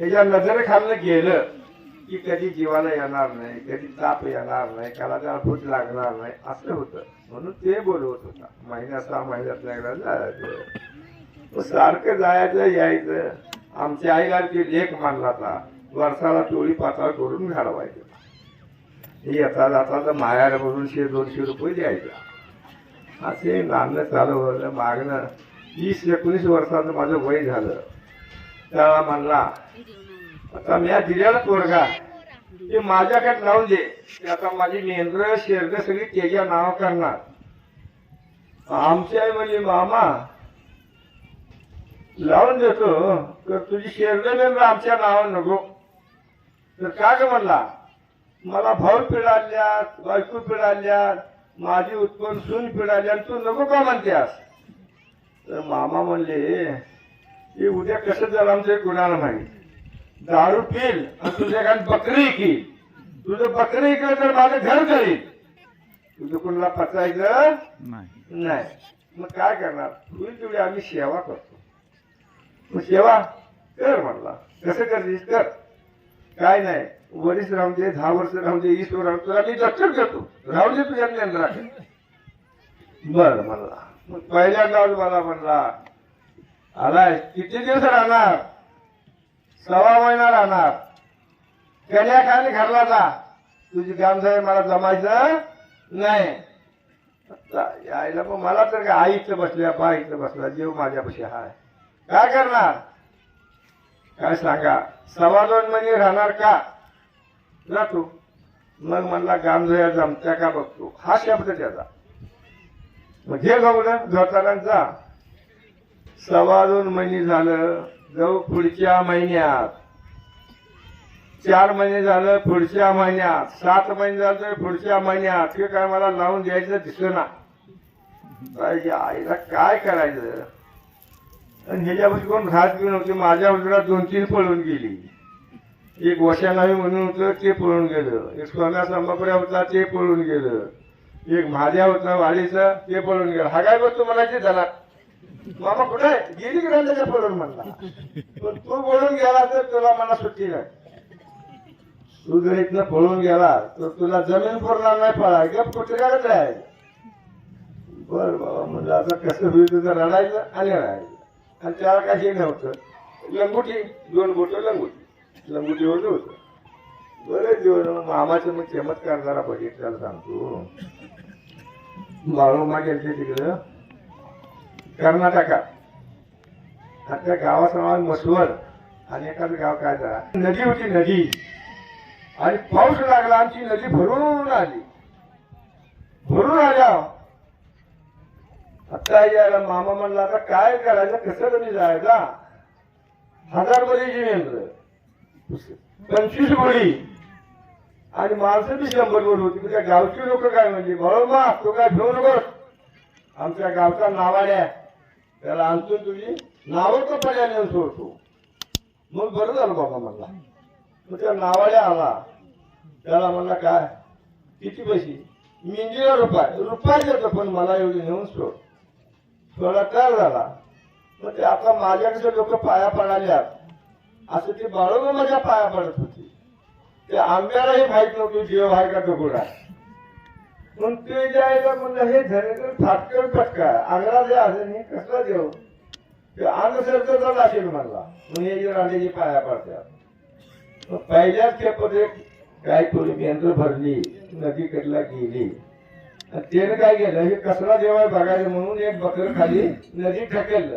त्याच्या नजरेखालनं गेलं की कधी जीवाला येणार नाही कधी ताप येणार नाही त्याला त्याला भूत लागणार नाही असं होतं. म्हणून ते बोलवत होता. महिन्यात सहा महिन्यात एकदा जायचं. मग सारखं जायचं यायचं. आमच्या आईला ती लेख मानला होता. वर्षाला टोळी पाताळ करून घालवायचं. येता जाता तर मायाला म्हणून शे दोनशे रुपये द्यायचा. असे नाणं चालू मागणं. वीस एकोणीस वर्षाचं माझं वय झालं. त्याला म्हणला आता मी दिलेला पोरगा. ते माझ्याकडे लावून दे. ते आता माझी मेंद्र शेरग सगळी त्याच्या नाव करणार. आमची आई म्हणजे मामा लावून देतो. तर तुझी शेरग मेंद्र आमच्या नावावर नको. तर का ग? म्हणला. मला भाऊ पिळाल्या बायको पिळाल्या माझी उत्पन्न सून पिढाल्या तू नको का म्हणतेस? तर मामा म्हणले हे उद्या कसं झालं आमच्या कुणाला माहीत दारू पिल आणि तुझ्या घरात बकरी की. तुझं बकरी इकडे तर माझं घर करील तुझं कुणाला पचायचं नाही. नाही. मग काय करणार? होईल तेवढी आम्ही सेवा करतो. मग सेवा कर म्हणला. कसं करतेस? कर. काय नाही. वरीस राहून दे दहा वर्ष राहून दे वीस वर्ष राहून तुला मी दत्तक देतो राहून दे तुझ्या केंद्रात बर म्हणला. मग पहिल्यांदा मला म्हणला आलाय. किती दिवस राहणार? सवा महिना राहणार. कन्या खाली घरला जा. तुझी गामसाहेब मला जमायचं नाही. यायला मग मला तर काय आई इथं बसल्या बा इथं बसला जीव माझ्यापाशी हाय. काय करणार? काय सांगा? सव्वा दोन महिने राहणार का? जातो मग म्हणला गामझया जमत्या का बघतो? हा शब्द त्याचा. मग घे गवलं धोतारांचा सव्वा दोन महिने झालं जाऊ पुढच्या महिन्यात. चार महिने झालं पुढच्या महिन्यात. सात महिने झालं तर पुढच्या महिन्यात. हे काय मला लावून द्यायचं दिसलं पाहिजे आईला काय करायचं? आणि ह्याच्यापाशी कोण घात घेऊन होते माझ्या उजव्यात दोन तीन पळून गेली. एक वशानावी म्हणून होतं ते पळून गेलं. एक सोन्या संभापुऱ्या होता ते पळून गेलं. एक माझ्या होता वाडीचा ते पळून गेलं. हा काय बघतो मला जे झाला मामा कुठे आहे? गेली की नाही त्याच्या म्हणला. पण तू बोलून गेला तर तुला मला सुट्टी नाही. तू जर इथनं पळून गेला तर तुला जमीन पुरणार नाही पळा. गप कुठे काढत आहे बर बाबा म्हणजे आता कसं होईल तुझं रडायचं आणि रडायचं. आणि त्याला काही नव्हतं. लंगुटी दोन बोट लंगुटी. लंगुटी होत होतं. बरेच दिवस मग मामाचं मग चमत्कार जरा बघितल्याला सांगतो. बाळूमा गेलते तिकडं. कर्नाटकात आता गावाचं मसूर मसवड आणि एखादं गाव काय झाला नदी होती नदी. आणि पाऊस लागला आमची नदी भरून आली. भरून आल्या. आता यायला मामा म्हणला आता काय करायचं? कसं कधी जायचा? हजार मुलीची मेंढर पंचवीस गोळी आणि माणसं बी शंभर वर होती. त्या गावची लोक काय म्हणजे बरोबर तो काय घेऊ नकोस आमच्या गावचा नावाड्या त्याला आणतो तुझी नावं तर पड्याने सोडतो. मग बरं झालं बाबा म्हणला. मग त्या नावाड्या आला. त्याला म्हणला काय? किती पैसे? मिंजीला रुपाय. रुपाय देतो पण मला एवढी नेऊन सोड. थोडा तयार झाला मग ते आता माझ्याकडे लोक पाया पडाल्यात. असं ते बाळून माझ्या पाया पडत होती. ते आंब्यालाही माहीत नव्हती देव आहे का डोकुडा मग ते जायला म्हणलं हे धनेकर फाटकर फटका आग्रा जे असेल हे कसला देव ते अंग सरकत असेल म्हणला. मग हे जे पाया पडतात. मग पहिल्याच खेपत काय थोडी मेंढर भरली नदीकडला गेली. त्यानं काय केलं हे कसला देव आहे बघायला म्हणून एक बकर खाली नदी ढकललं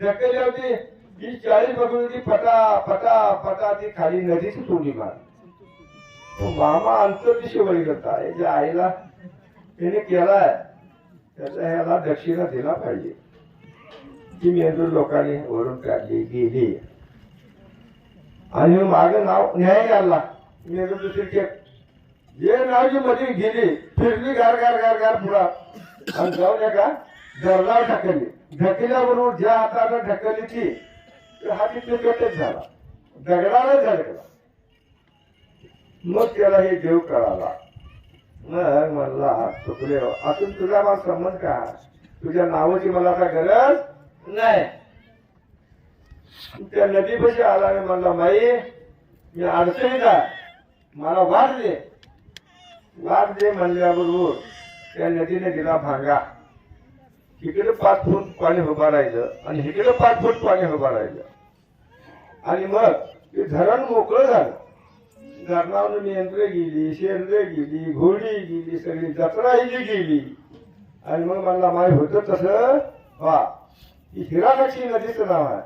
ढकलली होती ही चाळीस बकर होती फटा फटा फटा ती खाली नदीच सोडली मार मामा अंतरदिशी वळी करता याच्या आईला त्याने केलाय. त्याचा ह्याला दक्षिणा दिला पाहिजे. ती मेंदूर लोकांनी वरून काढली गेली. आणि माग नाव न्याय काढला मेंदूर दुसरी खेप जे नावची मध्ये गेली फिरली गार गार गार गार पुढा. आणि जाऊन एका दरडावर ढकलली. ढकल्याबरोबर ज्या हाताला ढकलली ती हा तिथे पेटच झाला. दगडाला झडकला मग त्याला हे देव कळाला. मग म्हणला चुकले असून तुझा मला संबंध का? तुझ्या नावाची मला आता गरज? नाही. त्या नदीपाशी आला आणि म्हणला माई मी अडचणीत आहे. मला वाट दे. वाट दे म्हणल्याबरोबर त्या नदीने दिला भांगा. इकडे पाच फूट पाणी उभा राहिलं आणि इकडे पाच फूट पाणी उभा राहिलं. आणि मग ते धरण मोकळं झालं. धरणावर यंत्र गेली शेंद्रे गेली घोडी गेली सगळी जत्रा ही जी गेली. आणि मग मला माहीत होतं तसं वा ही हिरानक्षी नदीचं नाव आहे.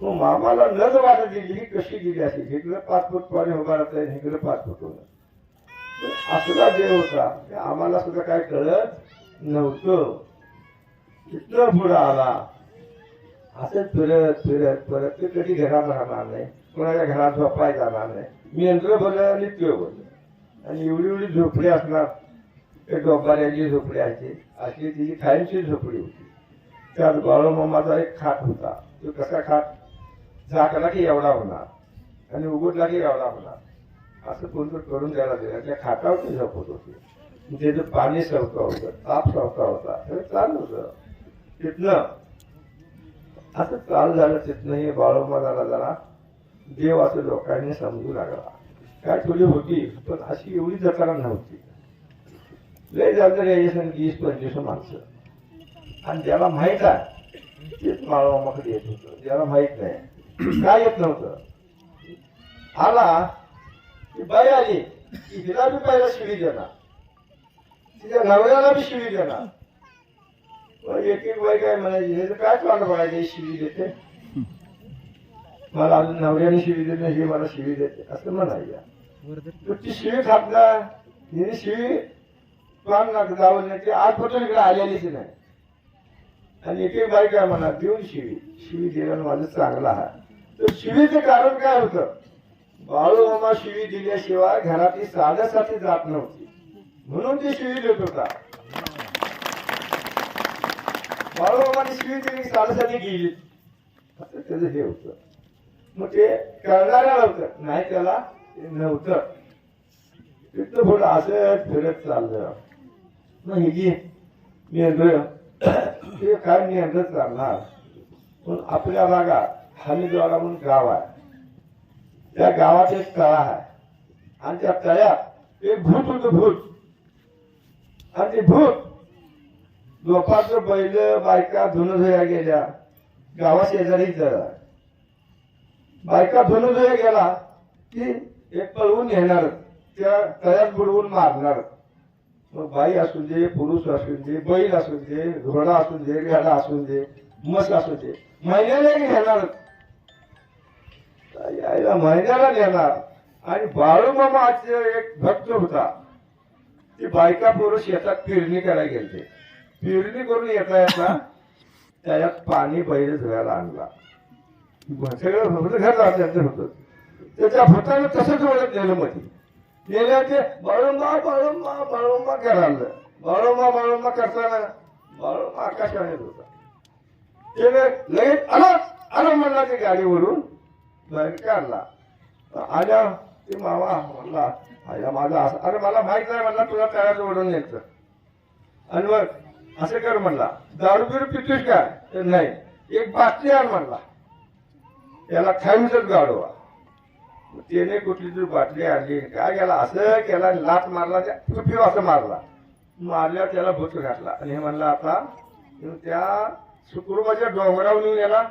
मग मामाला नद वाटत दिली ही कशी गेली अशी. इकडं पाच फूट पाणी उभा राहत इकडं पाच फूट होणार असला देव होता. ते आम्हाला सुद्धा काय कळत नव्हतं. तिथनं पुढं आला. असंच फिरत फिरत परत ते कधी घरात राहणार नाही. कोणाच्या घरात झोपाय जाणार नाही. मी यंत्र बोललं आणि त्यो बोललं आणि एवढी एवढी झोपडी असणार ते डोंबाऱ्याची झोपडी अशी अशी तिची खायची झोपडी होती. त्यात बाळूमामाचा एक खाट होता. तो कसा खाट? झाकला की एवढा होणार. आणि उघडला की एवढा होणार. असं कोणतं करून द्यायला दिलं. त्या खाटावर ते झोपत होते. त्याचं पाणी सवता होतं ताप सवता होता. सगळं चालू होतं. तिथनं असं चालू झालं तिथनं हे बाळोमाला जरा देव असं लोकांनी समजू लागला. काय थोडी होती पण अशी एवढी जकारा नव्हती. लय झालं यायचं वीस पंचवीस माणसं. आणि ज्याला माहीत आहे तेच माळवामाकडे येत होतं. ज्याला माहीत नाही काय येत नव्हतं. आला ती बाई आली की हिला बी बाईला शिवी देणार. तिच्या नवऱ्याला बी शिवी देणार. एक एक बाई काय म्हणायची तर काय चाललं पाहिजे शिवी देते? मला अजून नवऱ्याने शिवी देत नाही हे मला शिवी देते असं म्हणायच्या तर ती शिवी ना हिने शिवी नाक जावं नाही ती आजपासून इकडे आलेलीच नाही. आणि एक एक बाई काय म्हणा देऊन शिवी. शिवी देणं माझं चांगलं आहे. तर शिवीचं कारण काय होतं? बाळू मामा शिवी दिल्याशिवाय घरातली साध्यासाठी जात नव्हती. म्हणून ती शिवी देत होता. बाळूमामाने शिवी दिली साडेसाठी गेली. असं त्याचं हे होतं. म्हणजे मग ते करणाऱ्याला होतं नाही त्याला नव्हतं. तिथं पुढं असं फिरत चाललं. मग ही जी ते काय नियंत्रण चालणार पण आपल्या भागात हमीद्वारा म्हणून गाव आहे. त्या गावात एक तळा आहे. आणि त्या तळ्यात एक भूत होतं भूत. आणि ते भूत लोकांचं बैल बायका धुणं धुया गेल्या. गावा शेजारी जळ बायका धुणं गेला की एक पळवून येणार त्या तयात बुडवून मारणार. मग बाई असू दे पुरुष असू दे बैल असू दे घोडा असू दे गाडा असू दे मस असू दे महिन्याला घेणार. यायला महिन्याला नेणार. आणि बाळूमामाचे एक भक्त होता. ती बायका पुरुष येतात पेरणी करायला गेलते. पेरणी करून येता येता त्याच्यात पाणी बैल धुवायला आणला. सगळं होतं घर त्यांचं होतं त्याच्या भूतानं तसंच ओळख गेलं मध्ये. गेल्या ते बाळुंबा बाळुंबा बाळुंबा करायला बाळुंबा बाळुंबा करताना बाळुंबा आकाशाने होता. त्याने लगेच आलो आलो म्हणला ते गाडीवरून. बाहेर काढला. आल्या ते मामा म्हणला आया माझा अरे मला माहीत नाही म्हणला तुला तयार ओढून यायचं आणि मग असं कर म्हणला. दारू बिरू पितोस काय? नाही. एक बाटली आण म्हणला. त्याला खाईमच गाडवा त्याने कुठली तरी बाटली आणली. काय केला? असं केला लाट मारला त्या चुपी असं मारला. मारल्यावर त्याला भूत घातला. आणि हे म्हणलं आता त्या सुकुरुबाच्या डोंगरावर नेऊन याला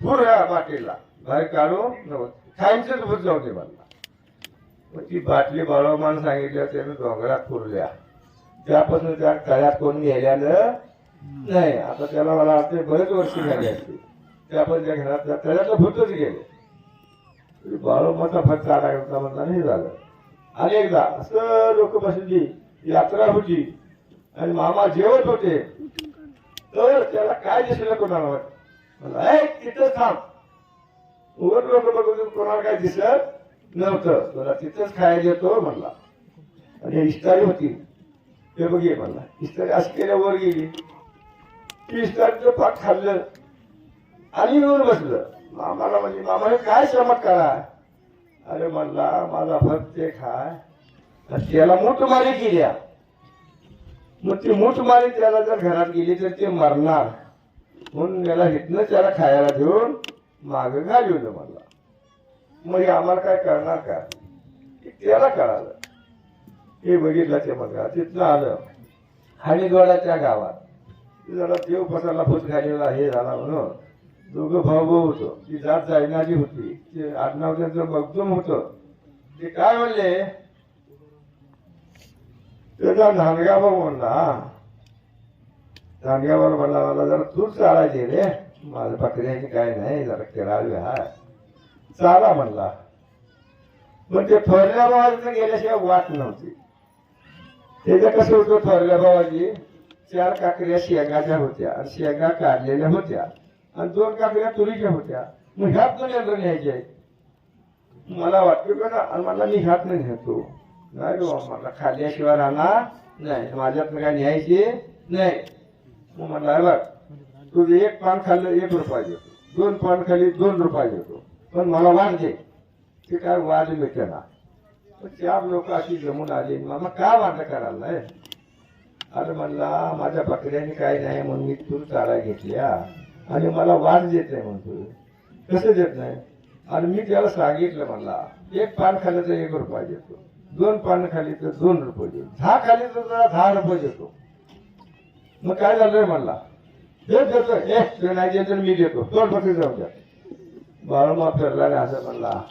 भूर या बाटलीला. बाहेर काढू खाईमचंच भूत जाऊ दे म्हणला. मग ती बाटली बाळोमान सांगितल्या त्यानं डोंगरात पुरल्या. त्यापासून त्या तळ्यात कोण गेल्यानं नाही. आता त्याला मला वाटते बरेच वर्ष झाली असते त्यापासून त्या घरात त्याच्यातलं भूतच गेले. म्हणजे बाळोमाचा फक्त आडा करता म्हणता नाही झालं. आणि एकदा असं लोक बसली यात्रा होती. आणि मामा जेवत होते. तर त्याला काय दिसलं कोणाला तिथं तिथंच थांब. उघड लोक बघून कोणाला काय दिसत नव्हतं. तुला तिथंच खायला येतो म्हणला. आणि इस्तारी होती. ते बघे म्हणला. इस्तारी असं केल्या वर गेली. ती इस्तारीचं पाक खाल्लं. आणि येऊन बसलं. मामाला म्हणजे मामा हे काय चमत्कार आहे? अरे म्हणला माझा भक्त ते खाय त्याला मूठमारी केल्या मग ती मूठमारी त्याला जर घरात गेली तर ते मरणार. म्हणून याला हितनं त्याला खायला देऊन माग घालवलं मला. मग हे आम्हाला काय करणार का? त्याला कळालं. हे बघितलं ते मुलगा तिथनं आलं हाणीगोळाच्या गावात. जरा देव पसाला फुस घालेला हे झाला म्हणून. दोघं भाऊ भाऊ होतो. ती जात जायणारी होती. ते आडनाव त्यांचं मगदूम होतं ते काय म्हणले? त्याचा धानगाबा म्हणला धानगावर म्हणला मला जरा तूच चालायचे रे. माझं बकऱ्याची काय नाही जरा केळावी हा चाला म्हणला. पण ते थोरल्या भावाचं गेल्याशिवाय वाट नव्हती. त्याचं कसं होतं थोरल्या भावाची? चार काकड्या शेंगाच्या होत्या आणि शेंगा काढलेल्या होत्या. आणि दोन काकड्या तुरीच्या होत्या. मग ह्यात पण यंत्र न्यायचे? मला वाटतं का आणि मला मी ह्यात नाही घेतो नाही बाबा, मला खाल्ल्याशिवाय राहणार नाही. माझ्यातनं काय न्यायचे नाही. मग म्हणला बघ तुझं एक पान खाल्लं एक रुपया देतो. दोन पान खाली दोन रुपया देतो. पण मला वाद दे. ते काय वाद मिळते ना. पण चार लोक अशी जमून आली. मामा का वाद करायला नाही अरे म्हणला माझ्या बकऱ्याने काय नाही म्हणून मी तूर चारा घेतल्या. आणि मला वाढ देत नाही म्हणतो. कसं देत नाही? आणि मी त्याला सांगितलं म्हणला एक पान खाल्लं तर एक रुपया देतो. दोन पान खाली तर दोन रुपये देतो. दहा खाली तर दहा रुपये देतो. मग काय झालं म्हणला देत देतो ए तुला नाही देतो तर मी देतो. दोन बकरी जाऊ द्या. बाळमा फिरला नाही असं म्हणला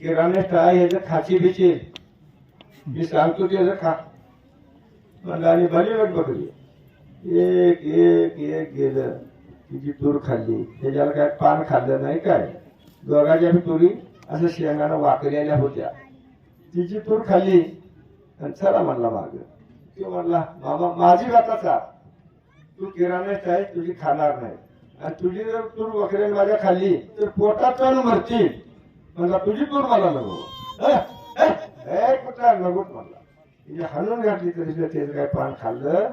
किराणे काय ह्याचं खाची बिची. मी सांगतो त्याचं खा. म्हणलं आणि भली वेट बकरी. एक एक एक गेलं. तिची तूर खाल्ली त्याच्याला काय पान खाल्लं नाही काय? दोघाच्या बी तुरी असं शेंगानं वाकलेल्या होत्या. तिची तूर खाल्ली आणि चला म्हणला माग तो म्हणला मामा माझी वाचाचा तू किराण्यात आहे तुझी खाणार नाही. आणि तुझी जर तूर वखरेन माझ्या खाल्ली तर पोटात पण मरतील. म्हणला तुझी तूर मला नको. अह, अह, कुठला नगोत म्हणला. तिने हाणून घातली तरी सुद्धा त्याचं काय पान खाल्लं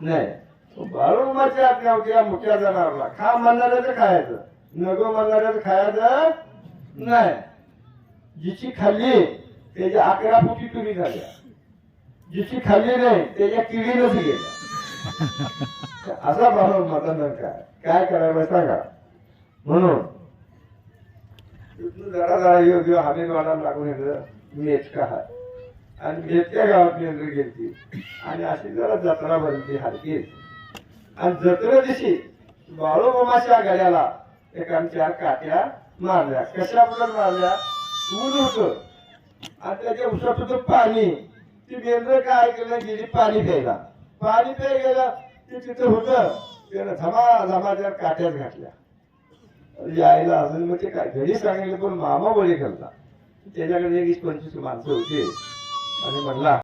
नाही. बाळूमाच्या आज्ञा होती या मुख्या जनावरला. खा म्हणणाऱ्याचं खायचं. नको म्हणणाऱ्याचं खायचं नाही. जिची खाल्ली त्याच्या अकरा फुटी तुरी झाल्या. जिची खाल्ली नाही त्याच्या किडीनच गेल्या असा भाव माझा काय? काय करायला सांगा. म्हणून जरा जरा येऊ देऊ हमी वाढायला लागून येतं. मेचका हा आणि मेचक्या गावात केंद्र गेली आणि अशी जरा जत्रा भरली हलकी आणि जत्रे दिवशी बाळूमामाच्या गळ्याला एक आमच्या काट्या मारल्या. कशाबद्दल मारल्या? ऊन होत. आणि त्याच्या उसात होतं पाणी. ती मेंढर काय ऐकलं गेली पाणी प्यायला. पाणी प्याय गेलं ते तिथं होतं. त्यानं धमा धमा त्या काट्यात घातल्या. यायला अजून मग ते काय घरी सांगितलं पण मामा बळी घालला त्याच्याकडे एक पंचवीस माणसं होती. आणि म्हणला